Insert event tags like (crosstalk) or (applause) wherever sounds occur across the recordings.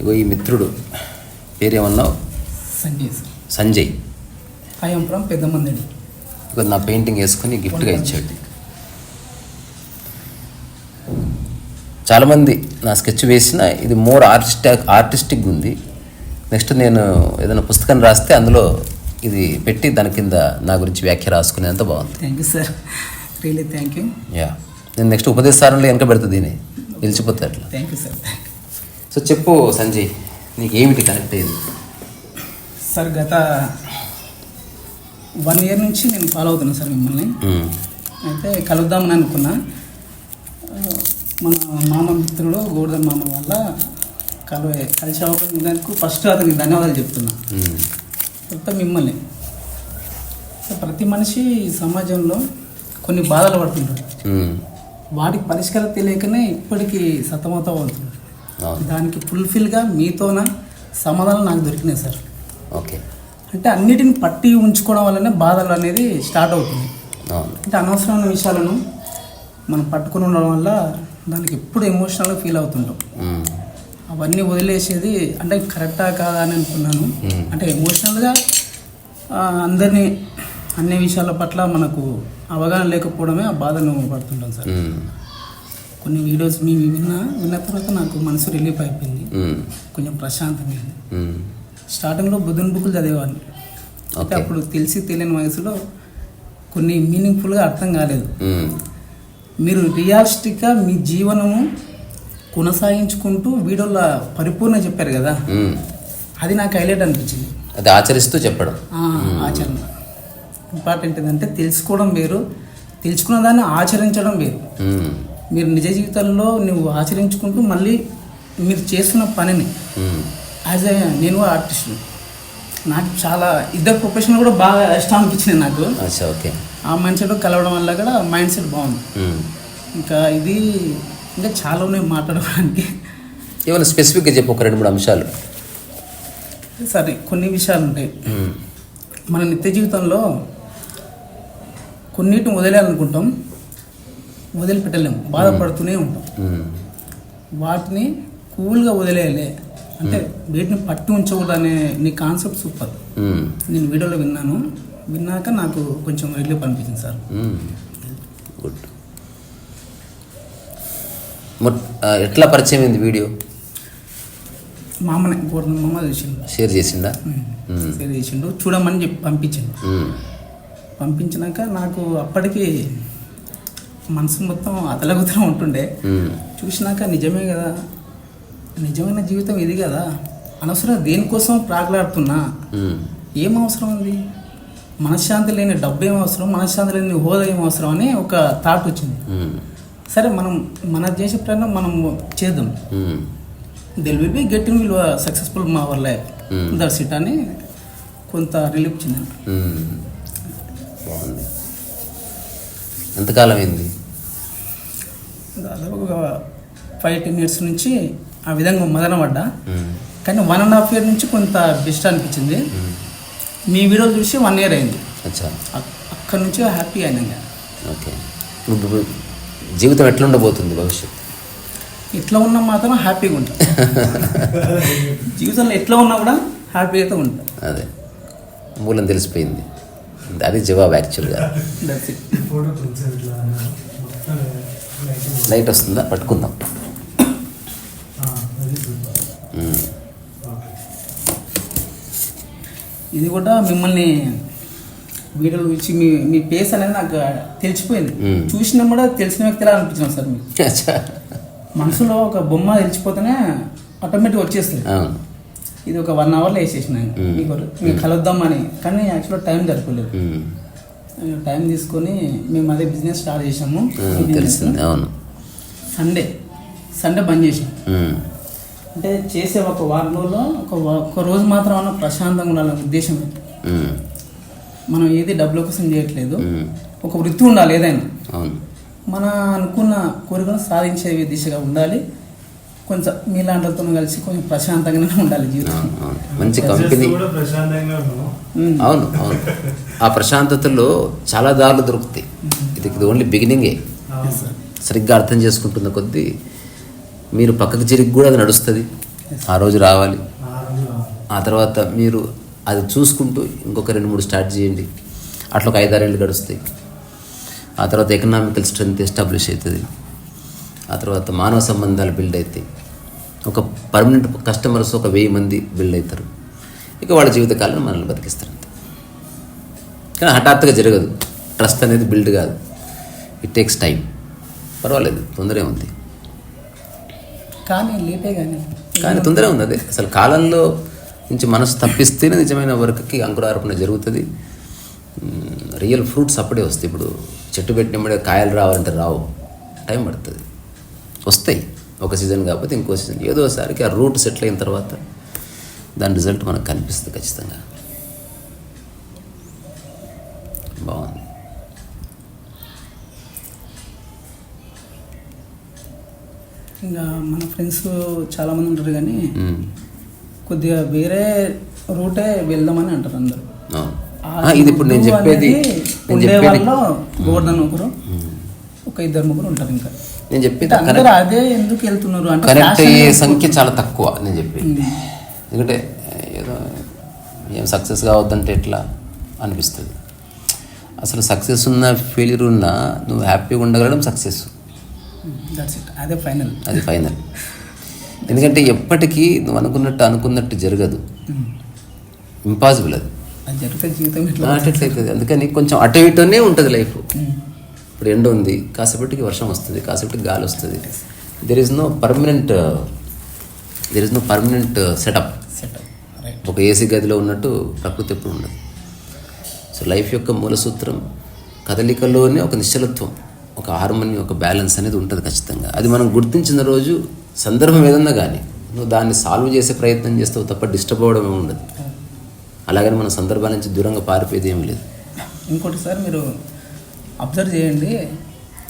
ఇగో ఈ మిత్రుడు పేరేమన్నావు? సంజయ్ సంజయ్. ఐఎమ్ ఫ్రమ్ పెద్దమందిడి ఇగో నా పెయింటింగ్ వేసుకొని గిఫ్ట్గా ఇచ్చాడు. చాలామంది నా స్కెచ్ వేసిన ఇది మోర్ ఆర్టిస్టిక్ ఆర్టిస్టిక్ ఉంది. నెక్స్ట్ నేను ఏదైనా పుస్తకం రాస్తే అందులో ఇది పెట్టి దాని కింద నా గురించి వ్యాఖ్య రాసుకునేంత బాగుంది. Thank you sir really thank you yeah నేను నెక్స్ట్ ఉపదేశాలలో వెనక పెడుతుంది దీన్ని. నిలిచిపోతే అట్లా. థ్యాంక్ యూ సార్ సో చెప్పు సంజయ్ నీకు ఏమిటి కనెక్ట్ అయింది? సార్ గత వన్ ఇయర్ నుంచి నేను ఫాలో అవుతున్నాను సార్ మిమ్మల్ని. మ్మ్. అయితే కలుద్దామని అనుకున్నా. మన మామ మిత్రుడు గోవర్ధన్ మామ వల్ల కలు కలిసి అవకాశం ఫస్ట్ అతనికి ధన్యవాదాలు చెప్తున్నా. చెప్తా మిమ్మల్ని. ప్రతి మనిషి సమాజంలో కొన్ని బాధలు పడుతుంటాడు మ్మ్. వాటికి పరిష్కారం తెలియకనే ఇప్పటికీ సతమతం అవును దానికి ఫుల్ఫిల్గా మీతోన సమాధానం నాకు దొరికినాయి సార్. ఓకే. అంటే అన్నిటిని పట్టి ఉంచుకోవడం వల్లనే బాధలు అనేది స్టార్ట్ అవుతుంది. అంటే అనవసరమైన విషయాలను మనం పట్టుకుని ఉండడం వల్ల దానికి ఎప్పుడు ఎమోషనల్గా ఫీల్ అవుతుంటాం. అవన్నీ వదిలేసేది అంటే కరెక్టా కాదా అని అనుకున్నాను. అంటే ఎమోషనల్గా అందరినీ అన్ని విషయాల పట్ల మనకు అవగాహన లేకపోవడమే ఆ బాధను పడుతుంటాం సార్. కొన్ని వీడియోస్ మీ విన్న విన్న తర్వాత నాకు మనసు రిలీఫ్ అయిపోయింది. మ్మ్. కొంచెం ప్రశాంతమైంది మ్మ్. స్టార్టింగ్లో బుద్ధుని బుక్కులు చదివేవాడిని. అంటే అప్పుడు తెలిసి తెలియని వయసులో కొన్ని మీనింగ్ఫుల్గా అర్థం కాలేదు. మ్మ్. మీరు రియాలిస్టిక్గా మీ జీవనము కొనసాగించుకుంటూ వీడియోలో పరిపూర్ణ చెప్పారు కదా? మ్మ్. అది నాకు హైలైట్ అనిపించింది. అది ఆచరిస్తూ చెప్పడం. ఆచరణ. ఇంపార్టెంట్ ఏంటంటే తెలుసుకోవడం వేరు తెలుసుకున్న దాన్ని ఆచరించడం వేరు. మ్మ్. మీరు నిజ జీవితంలో నువ్వు ఆచరించుకుంటూ మళ్ళీ మీరు చేస్తున్న పనిని. యాజ్ ఏ నేను ఆర్టిస్ట్ నాకు చాలా ఇద్దరు ప్రొఫెషన్ కూడా బాగా ఇష్టం అనిపించింది నాకు. ఓకే. ఆ మైండ్ సెట్ కలవడం వల్ల కూడా మైండ్ సెట్ బాగుంది. ఇంకా ఇది ఇంకా చాలా ఉన్నాయి మాట్లాడడానికి ఏమైనా స్పెసిఫిక్గా చెప్పు ఒక రెండు మూడు అంశాలు. సరే కొన్ని విషయాలు ఉంటాయి. మన నిత్య జీవితంలో కొన్నిటిని వదిలేయాలనుకుంటాం. వదిలిపెట్టలేము బాధపడుతూనే ఉంటాం. వాటిని కూల్గా వదిలేయాలి. అంటే వీటిని పట్టి ఉంచకూడదు అనే నీ కాన్సెప్ట్ సూపర్. నేను వీడియోలో విన్నాను. విన్నాక నాకు కొంచెం రిలీఫ్ అనిపించింది సార్. గుడ్. ఎట్లా పరిచయం అయింది వీడియో? మా అమ్మని గోడ మామ చూసిండు షేర్ మ్మ్. షేర్ చేసిండు. చూడమని చెప్పి పంపించిండు. పంపించినాక నాకు అప్పటికి మనసు మొత్తం అతలగుతూ ఉంటుండే. చూసినాక నిజమే కదా. నిజమైన జీవితం ఇది కదా. అనవసరం దేనికోసం ప్రాకులాడుతున్నా? మ్మ్. ఏం అవసరం ఉంది మనశ్శాంతి లేని డబ్బు ఏం అవసరం? మనశ్శాంతి లేని హోదా ఏం అవసరం అని ఒక థాట్ వచ్చింది. సరే మనం మన చేసే ప్రయత్నం మనం చేద్దాం. They'll will be getting will successful మా అవర్ లైఫ్. దట్స్ ఇట్ అని కొంత రిలీఫ్ చెందాను ఎంతకాలం అయింది? దాదాపు ఒక ఫైవ్ టెన్ ఇయర్స్ నుంచి ఆ విధంగా మదన పడ్డా. కానీ వన్ అండ్ హాఫ్ ఇయర్ నుంచి కొంత బెస్ట్ అనిపించింది. మీ వీడియోలు చూసి వన్ ఇయర్ అయింది. అక్కడి నుంచి హ్యాపీ అయినా. ఓకే. ఇప్పుడు జీవితం ఎట్లా ఉండబోతుంది భవిష్యత్తు ఎట్లా ఉన్నా మాత్రం హ్యాపీగా ఉంటా. (laughs) జీవితంలో ఎట్లా ఉన్నా కూడా హ్యాపీ అయితే ఉంటా. అదే. మూలం తెలిసిపోయింది. అది జవాబు యాక్చువల్గా లైట్ వస్తుందా? పట్టుకుందాం. ఇది కూడా మిమ్మల్ని వీడియోలు చూసి మీ మీ ఫేస్ అనేది నాకు తెలిసిపోయింది. చూసినా కూడా తెలిసిన వ్యక్తిలా అనిపించిన సార్ మీకు? (laughs) మనసులో ఒక బొమ్మ తెలిసిపోతేనే ఆటోమేటిక్ వచ్చేస్తుంది. ఇది ఒక వన్ అవర్లో వేసేసిన. మీకు మీకు కలుద్దామని కానీ యాక్చువల్గా టైం జరపలేదు. టైం తీసుకొని మేము అదే బిజినెస్ స్టార్ట్ చేసాము మ్మ్. తెలిసింది అవును సండే సండే బంద్ చేసాం. అంటే చేసే ఒక వారం రోజుల్లో ఒక ఒక రోజు మాత్రం అన్న ప్రశాంతంగా ఉండాలనే ఉద్దేశం. మనం ఏది డబ్బుల కోసం చేయట్లేదు. ఒక వృత్తి ఉండాలి ఏదైనా మన అనుకున్న కోరికను సాధించే దిశగా ఉండాలి కొంచెం మీలాంటితో కలిసి కొంచెం ప్రశాంతంగానే ఉండాలి జీవితం. అవును అవును మంచి కంపెనీ. ప్రశాంతంగా. అవును అవును. ఆ ప్రశాంతతలో చాలా దారులు దొరుకుతాయి. ఇది ఇది ఓన్లీ బిగినింగే సరిగ్గా అర్థం చేసుకుంటున్న కొద్దీ మీరు పక్కకు జరిగి కూడా అది నడుస్తుంది. ఆ రోజు రావాలి. ఆ రోజు రావాలి. ఆ తర్వాత మీరు అది చూసుకుంటూ ఇంకొక రెండు మూడు స్టార్ట్ చేయండి. అట్లా ఒక ఐదారేళ్ళు గడుస్తాయి. ఆ తర్వాత ఎకనామికల్ స్ట్రెంత్ ఎస్టాబ్లిష్ అవుతుంది. ఆ తర్వాత మానవ సంబంధాలు బిల్డ్ అవుతాయి ఒక పర్మనెంట్ కస్టమర్స్ ఒక వెయ్యి మంది బిల్డ్ అవుతారు ఇక వాళ్ళ జీవితకాలను మనల్ని బతికిస్తారు అంతే. కానీ హఠాత్తుగా జరగదు. ట్రస్ట్ అనేది బిల్డ్ కాదు. ఇట్ టేక్స్ టైం పర్వాలేదు తొందరే ఉంది. కానీ లేపే కానీ కానీ తొందర ఉంది అదే. అసలు కాలంలో నుంచి మనసు తప్పిస్తేనే నిజమైన వర్క్కి అంకురార్పణ జరుగుతుంది. రియల్ ఫ్రూట్స్ అప్పుడే వస్తాయి. ఇప్పుడు చెట్టు పెట్టినప్పుడే కాయలు రావాలంటే రావు. టైం పడుతుంది. వస్తాయి ఒక సీజన్ కాకపోతే ఇంకో సీజన్. ఏదో ఒకసారికి ఆ రూట్ సెటిల్ అయిన తర్వాత దాని రిజల్ట్ మనకు కనిపిస్తుంది ఖచ్చితంగా. బాగుంది. ఇంకా మన ఫ్రెండ్స్ చాలా మంది ఉంటారు కానీ. కొద్దిగా వేరే రూటే వెళ్దామని అంటారు అందరు. ఇది ఇప్పుడు నేను చెప్పేది ఉండే వాళ్ళు గోవర్ధన్ ఒకరు ఒక ఇద్దరు ముగ్గురు ఉంటారు ఇంకా. నేను చెప్పేది అదే ఎందుకు వెళ్తున్నారు? అంటే కనెక్ట్ అయ్యే. సంఖ్య చాలా తక్కువ నేను చెప్పి ఉమ్. ఎందుకంటే ఏదో ఏం సక్సెస్ కావద్దంటే ఎట్లా అనిపిస్తుంది. అసలు సక్సెస్ ఉన్న ఫెయిల్యూర్ ఉన్నా నువ్వు హ్యాపీగా ఉండగలడం సక్సెస్. అదే ఫైనల్ అది ఫైనల్ ఎందుకంటే ఎప్పటికీ నువ్వు అనుకున్నట్టు అనుకున్నట్టు జరగదు. ఇంపాసిబుల్ అది. అది జరిగితే జీవితం అట్లయితుంది. అందుకని కొంచెం అటు ఇటునే ఉంటుంది లైఫ్. ఇప్పుడు ఎండ ఉంది కాసేపటికి వర్షం వస్తుంది కాసేపటికి గాలి వస్తుంది. There is no permanent there is no permanent setup ఒక ఏసీ గదిలో ఉన్నట్టు ప్రకృతి ఎప్పుడు ఉండదు. సో లైఫ్ యొక్క మూల సూత్రం కదలికలోనే ఒక నిశ్చలత్వం ఒక హార్మోని ఒక బ్యాలెన్స్ అనేది ఉంటుంది ఖచ్చితంగా. అది మనం గుర్తించిన రోజు సందర్భం ఏదన్నా కానీ నువ్వు దాన్ని సాల్వ్ చేసే ప్రయత్నం చేస్తావు తప్ప డిస్టర్బ్ అవ్వడం ఏమి ఉండదు. అలాగని మన సందర్భాల నుంచి దూరంగా పారిపోయేది ఏమి లేదు. ఇంకోటి సార్ మీరు అబ్జర్వ్ చేయండి.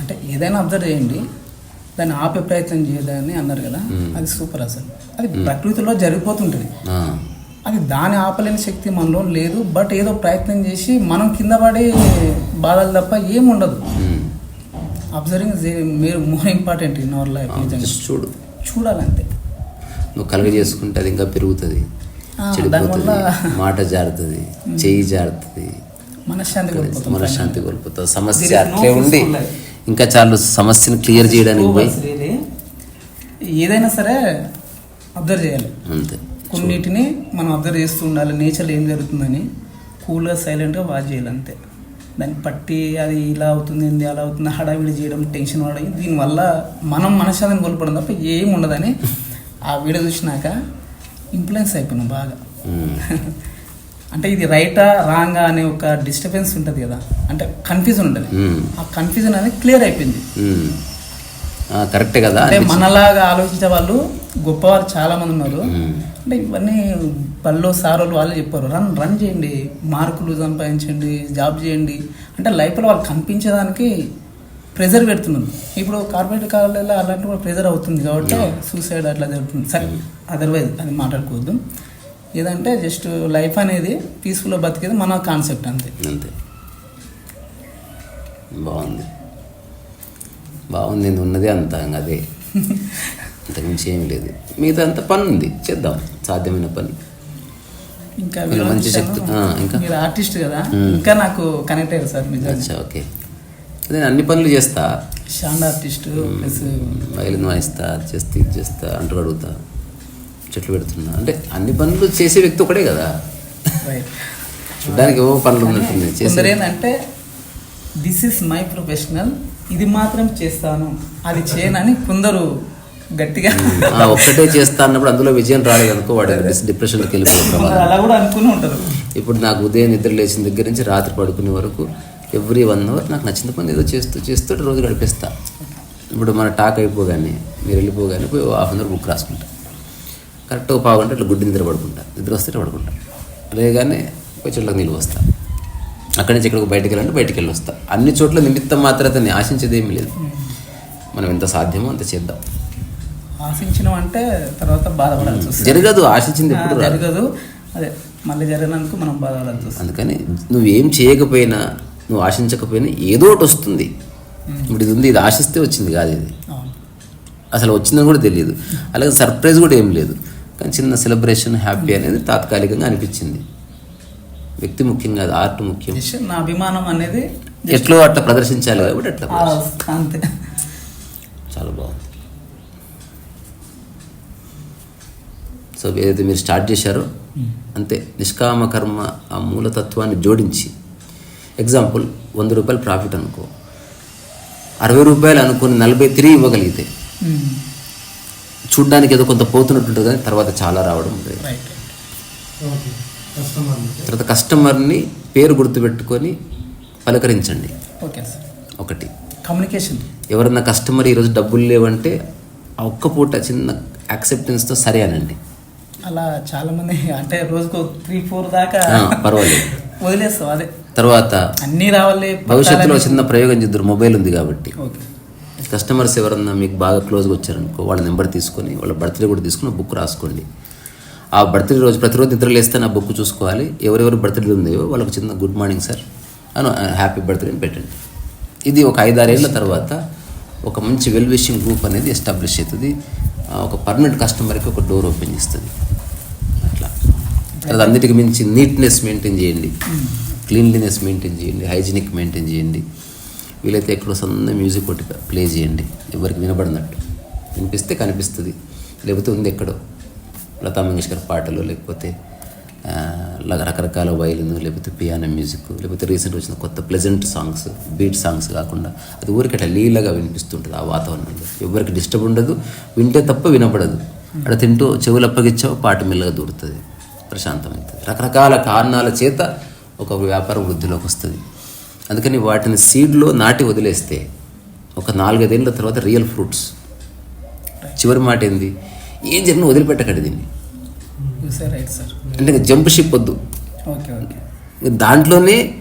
అంటే ఏదైనా అబ్జర్వ్ చేయండి. దాన్ని ఆపే ప్రయత్నం చేయదని అన్నారు కదా. అది సూపర్ అసలు. అది ప్రకృతిలో జరిగిపోతుంటుంది. అది దాని ఆపలేని శక్తి మనలో లేదు. బట్ ఏదో ప్రయత్నం చేసి మనం కింద పడి బాధలు తప్ప ఏం ఉండదు. ఉమ్. అబ్జర్వింగ్ మీరు more important in our life చూడు. చూడాలంతే. నువ్వు కలగ చేసుకుంటే అది ఇంకా పెరుగుతుంది. దానివల్ల- మాట జారుతుంది. చెయ్యి జారుతుంది. మనశ్శాంతి కోల్పోతాం. సమస్య అట్లే ఉండి. ఇంకా చాలా సమస్యను క్లియర్ చేయడానికి పోయి. ఏదైనా సరే అబ్జర్వ్ చేయాలి. అంతే. కొన్నిటిని మనం అబ్జర్వ్ చేస్తూ ఉండాలి. నేచర్లో ఏం జరుగుతుందని కూల్గా సైలెంట్గా వాచ్ చేయాలి అంతే. దాన్ని పట్టి అది ఇలా అవుతుంది ఏంది అలా అవుతుంది హడావిడి చేయడం టెన్షన్ పడడం దీనివల్ల మనం మనశ్శాంతిని కోల్పోవడం తప్ప ఏం ఉండదని ఆ వీడియో చూసినాక ఇన్ఫ్లుయెన్స్ అయిపోయినాం బాగా. (laughs) అంటే ఇది రైటా రాంగా అనే ఒక డిస్టర్బెన్స్ ఉంటుంది కదా. అంటే కన్ఫ్యూజన్ ఉంటుంది. ఉమ్. ఆ కన్ఫ్యూజన్ అనేది క్లియర్ అయిపోయింది. కరెక్టే కదా అంటే. మనలాగా ఆలోచించే వాళ్ళు గొప్పవాళ్ళు చాలా మంది ఉన్నారు. ఉమ్. అంటే ఇవన్నీ పళ్ళు సారోలు వాళ్ళు చెప్పారు. రన్ రన్ చేయండి. మార్కులు సంపాదించండి. జాబ్ చేయండి. అంటే లైఫ్లో వాళ్ళు కనిపించేదానికి ప్రెజర్ పెడుతున్నారు. ఇప్పుడు కార్పొరేట్ కాలేజీలో అలాంటి కూడా ప్రెజర్ అవుతుంది కాబట్టి సూసైడ్ అట్లా జరుగుతుంది. సరే అదర్వైజ్ అది మాట్లాడుకోవద్దు. ఏదంటే జస్ట్ లైఫ్ అనేది పీస్ఫుల్గా బతికేది మన కాన్సెప్ట్ అంతే. అంతే. బాగుంది. బాగుంది ఉన్నదే అంత అదే. (laughs) అంతకుమించి ఏం లేదు. మిగతా అంత పని ఉంది చేద్దాం. సాధ్యమైన పని. ఇంకా మీరు మంచి శక్తి- ఇంకా? మీరు ఆర్టిస్ట్ కదా. ఇంకా నాకు కనెక్ట్ అయ్యారు సార్ నిజంగా అచ్చా ఓకే. అదే నేను అన్ని పనులు చేస్తా. షాండ్ ఆర్టిస్ట్ ప్లస్ వైలిన్ వాయిస్తా అది చేస్తా ఇది చేస్తా అంటూ అడుగుతా. చెట్లు పెడుతున్నా. అంటే అన్ని పనులు చేసే వ్యక్తి ఒకడే కదా. చూడ్డానికి ఏవో పనులు ఉన్నట్టుంది ఏంటంటే దిస్ ఇస్ మై ప్రొఫెషనల్ ఇది మాత్రం చేస్తాను అది చేయనని కొందరు గట్టిగా (laughs) ఒక్కటే చేస్తా అన్నప్పుడు అందులో విజయం రాలేదు అనుకో వాడు డిప్రెషన్లోకి ప్రమాదం అలా కూడా అనుకుని ఉంటారు. ఇప్పుడు నాకు ఉదయం నిద్ర లేచిన దగ్గర నుంచి రాత్రి పడుకునే వరకు ఎవ్రీ వన్ అవర్ నాకు నచ్చిన పని ఏదో చేస్తూ చేస్తూ రోజు గడిపేస్తా ఇప్పుడు మన టాక్ అయిపోగానే మీరు వెళ్ళిపోగానే పోయి హాఫ్ అన్ అవర్ బుక్ రాసుకుంటా. కరెక్ట్ పావు గంట ఇట్లా గుడ్డి నిద్ర పడుకుంటా. నిద్ర వస్తే ఇట్లా పడుకుంటా. లేగానే చెట్లకు నీళ్ళు వస్తా అక్కడి నుంచి ఇక్కడికి బయటికి వెళ్ళాలంటే బయటికి వెళ్ళి వస్తా. అన్ని చోట్ల నిమిత్తం మాత్రమే ఆశించేది ఏమీ లేదు. మనం ఎంత సాధ్యమో అంత చేద్దాం. ఆశించడం అంటే తర్వాత బాధపడాల్సి వస్తుంది. జరగదు ఆశించింది ఎప్పుడు జరగదు. అదే మళ్ళీ జరగడానికి మనం బాధపడాల్సి వస్తుంది. అందుకని నువ్వేం చేయకపోయినా నువ్వు ఆశించకపోయినా ఏదో ఒకటి వస్తుంది. ఇప్పుడు ఇది ఉంది ఇది ఆశిస్తే వచ్చింది కాదు ఇది. అసలు వచ్చిందని కూడా తెలియదు. అలాగే సర్ప్రైజ్ కూడా ఏం లేదు. కానీ చిన్న సెలబ్రేషన్ హ్యాపీ అనేది తాత్కాలికంగా అనిపించింది. వ్యక్తి ముఖ్యం కాదు ఆర్ట్ ముఖ్యం. నా అభిమానం అనేది ఎట్లో అట్లా ప్రదర్శించాలి కాబట్టి అట్లా. అంతే. చాలా బాగుంది. సో ఏదైతే మీరు స్టార్ట్ చేశారో అంతే. నిష్కామ కర్మ ఆ మూలతత్వాన్ని జోడించి ఎగ్జాంపుల్ వంద రూపాయలు ప్రాఫిట్ అనుకో. అరవై రూపాయలు అనుకుని నలభై తిరిగి ఇవ్వగలిగితే మ్మ్. చూడ్డానికి ఏదో కొంత పోతున్నట్టుంటుంది కానీ తర్వాత చాలా రావడం ఉంటుంది తర్వాత కస్టమర్ని పేరు గుర్తుపెట్టుకొని పలకరించండి. ఓకే సార్ ఒకటి. కమ్యూనికేషన్ ఎవరన్నా కస్టమర్ ఈరోజు డబ్బులు లేవంటే ఆ ఒక్క పూట చిన్న యాక్సెప్టెన్స్తో సరే అనండి. అలా చాలా మంది అంటే రోజుకు త్రీ ఫోర్ దాకా పర్వాలేదు. వదిలేస్తాం అదే. తర్వాత అన్నీ రావాలి భవిష్యత్తులో చిన్న ప్రయోగం చేద్దరు మొబైల్ ఉంది కాబట్టి. ఓకే కస్టమర్స్ ఎవరన్నా మీకు బాగా క్లోజ్గా వచ్చారనుకో వాళ్ళ నెంబర్ తీసుకొని వాళ్ళ బర్త్డే కూడా తీసుకుని బుక్ రాసుకోండి. ఆ బర్త్డే రోజు ప్రతిరోజు నిద్ర లేస్తే నా బుక్ చూసుకోవాలి. ఎవరెవరు బర్త్డే ఉందో వాళ్ళకి చిన్న గుడ్ మార్నింగ్ సార్ అను హ్యాపీ బర్త్డే అని పెట్టండి. ఇది ఒక ఐదారేళ్ళ తర్వాత ఒక మంచి వెల్ విషింగ్ గ్రూప్ అనేది ఎస్టాబ్లిష్ అవుతుంది. ఒక పర్మనెంట్ కస్టమర్కి ఒక డోర్ ఓపెన్ చేస్తుంది. అట్లా. తర్వాత అన్నిటికి మించి నీట్నెస్ మెయింటైన్ చేయండి. క్లీన్లీనెస్ మెయింటైన్ చేయండి. హైజీనిక్ మెయింటైన్ చేయండి. వీలైతే ఎక్కడో సన్న మ్యూజిక్ ఒకటి ప్లే చేయండి. ఎవరికి వినబడినట్టు. వినిపిస్తే కనిపిస్తుంది. లేకపోతే ఉంది ఎక్కడో. లతా మంగేష్కర్ పాటలు లేకపోతే రకరకాల వైలిన్ లేకపోతే పియానో మ్యూజిక్ లేకపోతే రీసెంట్ వచ్చిన కొత్త ప్లెజెంట్ సాంగ్స్ బీట్ సాంగ్స్ కాకుండా అది ఊరికి అట్లా లీలగా వినిపిస్తుంటుంది ఆ వాతావరణంలో ఎవరికి డిస్టర్బ్ ఉండదు వింటే తప్ప వినపడదు అక్కడ తింటూ చెవులు అప్పగిచ్చావు పాట మెల్లగా దూరుతుంది. ప్రశాంతమవుతుంది. రకరకాల కారణాల చేత ఒక వ్యాపారం వృద్ధిలోకి వస్తుంది. అందుకని వాటిని సీడ్లో నాటి వదిలేస్తే ఒక నాలుగైదేళ్ళ తర్వాత రియల్ ఫ్రూట్స్ చివరి మాట ఏంది? ఏం జరిగినా వదిలిపెట్టకండి దీన్ని. సార్ రైట్ సార్ అంటే జంప్ షిప్ వద్దు. ఓకే ఓకే దాంట్లోనే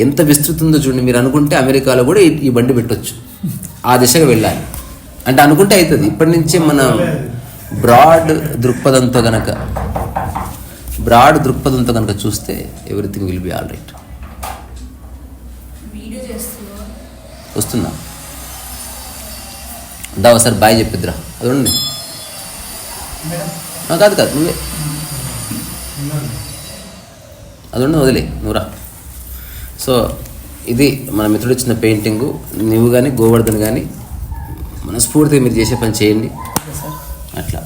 ఎంత విస్తృతి ఉందో చూడండి. మీరు అనుకుంటే అమెరికాలో కూడా ఈ- ఈ బండి పెట్టొచ్చు. ఆ దిశగా వెళ్ళాలి. అంటే అనుకుంటే అవుతుంది ఇప్పటి నుంచే మన బ్రాడ్ దృక్పథంతో గనక బ్రాడ్ దృక్పథంతో కనుక చూస్తే everything will be all right video చేస్తున్నా వస్తున్నా. దా ఒకసారి బాయ్ చెప్పిద్దిరా. అది ఉండండి ఆ, కాదు కాదు నువ్వే. అది ఉండి వదిలే నువ్వురా సో ఇది మన మిత్రుడు ఇచ్చిన పెయింటింగు. నువ్వు కానీ గోవర్ధన్ కానీ మనస్ఫూర్తిగా మీరు చేసే పని చేయండి. అట్లా.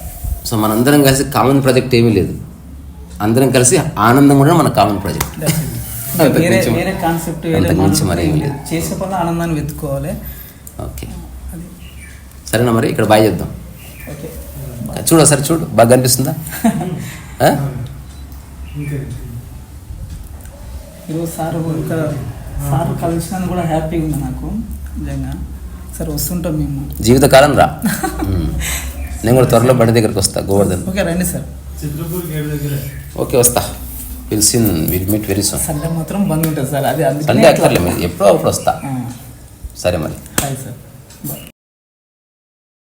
సో మనందరం కలిసి కామన్ ప్రాజెక్ట్ ఏమీ లేదు. అందరం కలిసి ఆనందం కూడా మన కామన్ ప్రాజెక్ట్ వేరే కాన్సెప్ట్ వేరే మించి మరి. చేసే పనులు ఆనందాన్ని వెతుక్కోవాలి. ఓకే. సరేనా మరి? ఇక్కడ బాయ్ చెప్దాం ఓకే. చూడు ఒకసారి చూడు. బాగా కనిపిస్తుందా? ఇంకా ఈరోజు సార్ ఒక సార్ కలిసినందుకు కూడా హ్యాపీగా ఉంది నాకు నిజంగా. సార్ వస్తుంటాం మేము. జీవితకాలం రా. (laughs) నేను కూడా త్వరలో బండి దగ్గరికి వస్తా గోవర్ధన్. ఓకే రండి సార్. చిత్రపూర్ గేట్ దగ్గర. ఓకే వస్తా. పిలిచిన్ will meet very soon Sunday మాత్రం బంద్ ఉంటుంది సార్ అది సండే అందుకనే అక్కర్లే మీరు ఎప్పుడో అప్పుడు వస్తా. సరే మరి. Hi sir bye